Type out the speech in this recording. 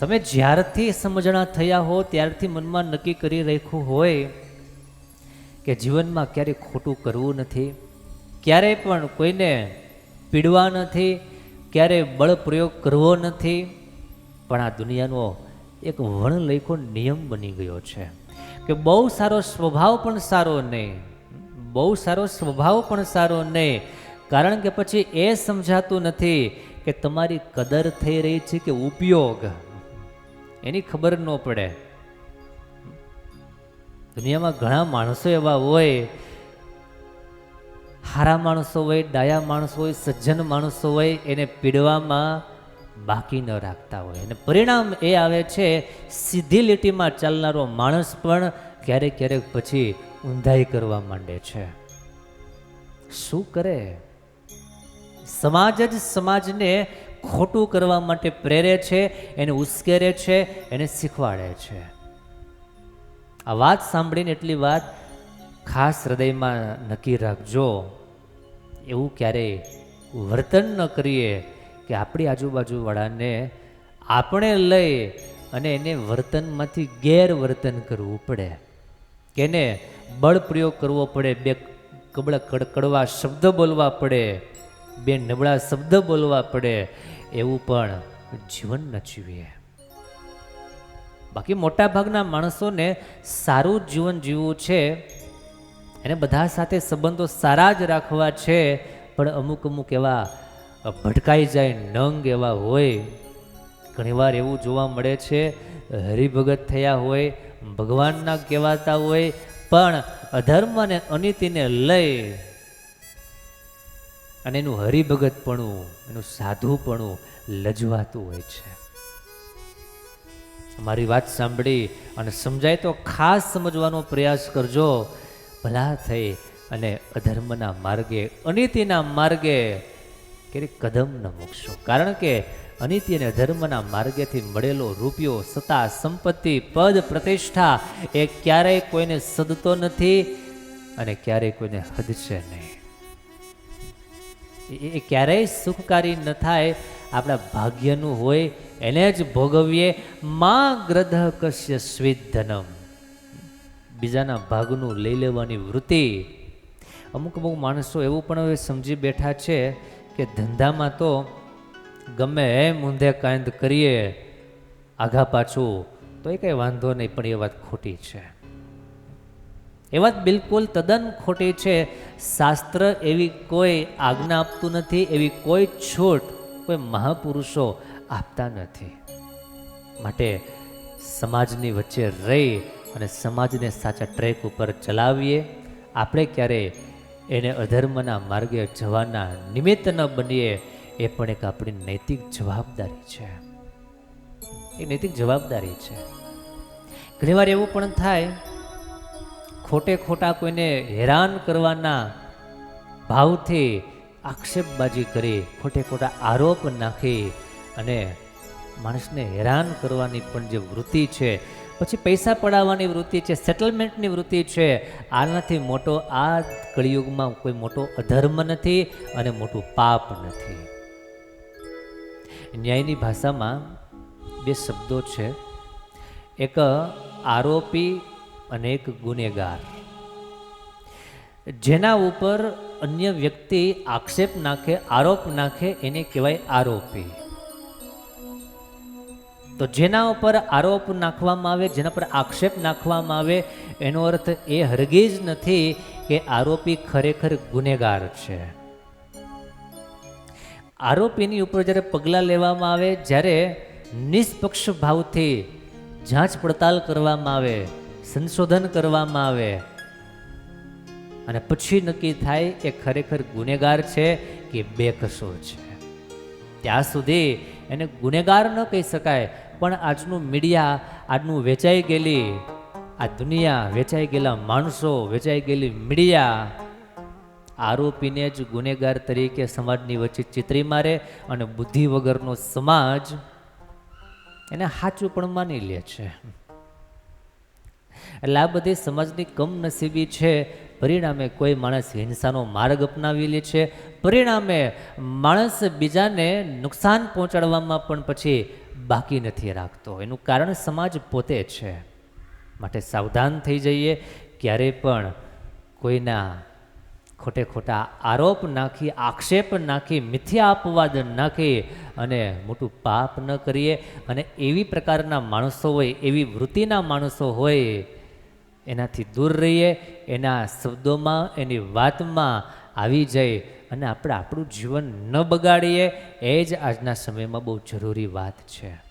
તમે જ્યારથી સમજણા થયા હો, ત્યારથી મનમાં નક્કી કરી રાખ્યું હોય કે જીવનમાં ક્યારેય ખોટું કરવું નથી, ક્યારેય પણ કોઈને પીડવા નથી, ક્યારેય બળ પ્રયોગ કરવો નથી, પણ આ દુનિયાનો એક વણલેખો નિયમ બની ગયો છે કે બહુ સારો સ્વભાવ પણ સારો નહીં, બહુ સારો સ્વભાવ પણ સારો નહીં, કારણ કે પછી એ સમજાતું નથી કે તમારી કદર થઈ રહી છે કે ઉપયોગ. એની ખબર ન પડે. દુનિયામાં ઘણા માણસો એવા હોય, હારા માણસો હોય, ડાયા માણસો હોય, સજ્જન માણસો હોય, એને પીડવામાં બાકી ન રાખતા હોય. અને પરિણામ એ આવે છે, સીધી લીટીમાં ચાલનારો માણસ પણ ક્યારેક ક્યારેક પછી ઊંધાઈ કરવા માંડે છે. શું કરે? સમાજ જ સમાજને ખોટું કરવા માટે પ્રેરે છે, એને ઉશ્કેરે છે, એને શીખવાડે છે. આ વાત સાંભળીને એટલી વાત ખાસ હૃદયમાં નક્કી રાખજો. એવું ક્યારેય વર્તન ન કરીએ કે આપણી આજુબાજુવાળાને આપણે લઈ અને એને વર્તનમાંથી ગેરવર્તન કરવું પડે. કે એને બળ પ્રયોગ કરવો પડે, બે કબડા કડકડવા શબ્દ બોલવા પડે બે નબળા શબ્દ બોલવા પડે એવું પણ જીવન ન જીવીએ. બાકી મોટા ભાગના માણસોને સારું જીવન જીવવું છે. એને બધા સાથે સંબંધો સારા જ રાખવા છે, પણ અમુક અમુક એવા ભટકાઈ જાય નંગ એવા હોય. ઘણીવાર એવું જોવા મળે છે, હરિભગત થયા હોય, ભગવાનના કહેવાતા હોય, પણ અધર્મ અને અનિતિને લઈ અને એનું હરિભગતપણું, એનું સાધુપણું લજવાતું હોય છે. મારી વાત સાંભળી અને સમજાય તો ખાસ સમજવાનો પ્રયાસ કરજો. ભલા થઈ અને અધર્મના માર્ગે, અનિતિના માર્ગે ક્યારેક કદમ ન મૂકશો. કારણ કે અનિતિ અને ધર્મના માર્ગેથી મળેલો રૂપિયો, સત્તા, સંપત્તિ, પદ, પ્રતિષ્ઠા એ ક્યારેય કોઈને સદતો નથી અને ક્યારેય કોઈને હદશે નહીં. એ- ક્યારેય સુખકારી ન થાય. આપણા ભાગ્યનું હોય એને જ ભોગવીએ માં ગ્રધ કશ્ય સ્વિધનમ. બીજાના ભાગનું લઈ લેવાની વૃત્તિ. અમુક અમુક માણસો એવું પણ હવે સમજી બેઠા છે કે ધંધામાં તો ગમે એમ ઊંધે કાંદ કરીએ, આઘા પાછું તો એ કંઈ વાંધો નહીં, પણ એ વાત ખોટી છે. એ વાત બિલકુલ તદ્દન ખોટી છે. શાસ્ત્ર એવી કોઈ આજ્ઞા આપતું નથી, એવી કોઈ છૂટ કોઈ મહાપુરુષો આપતા નથી. માટે સમાજની વચ્ચે રહી અને સમાજને સાચા ટ્રેક ઉપર ચલાવીએ. આપણે ક્યારે એને અધર્મના માર્ગે જવાના નિમિત્ત ન બનીએ, એ પણ એક આપણી નૈતિક જવાબદારી છે. એ નૈતિક જવાબદારી છે. ઘણીવાર એવું પણ થાય ખોટે ખોટા કોઈને હેરાન કરવાના ભાવથી આક્ષેપબાજી કરી, ખોટે ખોટા આરોપ નાખી અને માણસને હેરાન કરવાની પણ જે વૃત્તિ છે, પછી પૈસા પડાવવાની વૃત્તિ છે સેટલમેન્ટની વૃત્તિ છે, આનાથી મોટો આ કળિયુગમાં કોઈ મોટો અધર્મ નથી અને મોટું પાપ નથી. ન્યાયની ભાષામાં બે શબ્દો છે. એક આરોપી અને એક ગુનેગાર. જેના ઉપર અન્ય વ્યક્તિ આક્ષેપ નાખે, આરોપ નાખે, એને કહેવાય આરોપી. તો જેના ઉપર આરોપ નાખવામાં આવે, જેના પર આક્ષેપ નાખવામાં આવે, એનો અર્થ એ હરગીજ નથી કે આરોપી ખરેખર ગુનેગાર છે. આરોપીની ઉપર જ્યારે પગલાં લેવામાં આવે, જ્યારે નિષ્પક્ષ ભાવથી જાંચ પડતાલ કરવામાં આવે સંશોધન કરવામાં આવે. અને પછી નક્કી થાય એ ખરેખર ગુનેગાર છે કે બેકસૂર છે. ત્યાં સુધી એને ગુનેગાર ન કહી શકાય, પણ આજનું મીડિયા આજનું વેચાઈ ગયેલી, આ દુનિયા વેચાઈ ગયેલા માણસો, વેચાઈ ગયેલી મીડિયા આરોપીને જ ગુનેગાર તરીકે સમાજની વચ્ચે ચિતરી મારે અને બુદ્ધિ વગરનો સમાજ એને સાચું પણ માની લે છે. એટલે આ બધી સમાજની કમનસીબી છે. પરિણામે કોઈ માણસ હિંસાનો માર્ગ અપનાવી લે છે. પરિણામે માણસ બીજાને નુકસાન પહોંચાડવામાં પણ પછી બાકી નથી રાખતો. એનું કારણ સમાજ પોતે છે. માટે સાવધાન થઈ જઈએ. ક્યારે પણ કોઈના ખોટે ખોટા આરોપ નાખી, આક્ષેપ નાખી, મિથ્યા અપવાદ નાખી અને મોટું પાપ ન કરીએ. અને એવી પ્રકારના માણસો હોય, એવી વૃત્તિના માણસો હોય એનાથી દૂર રહીએ, એના શબ્દોમાં, એની વાતમાં આવી જઈએ અને આપણે આપણું જીવન ન બગાડીએ, એ જ આજના સમયમાં બહુ જરૂરી વાત છે.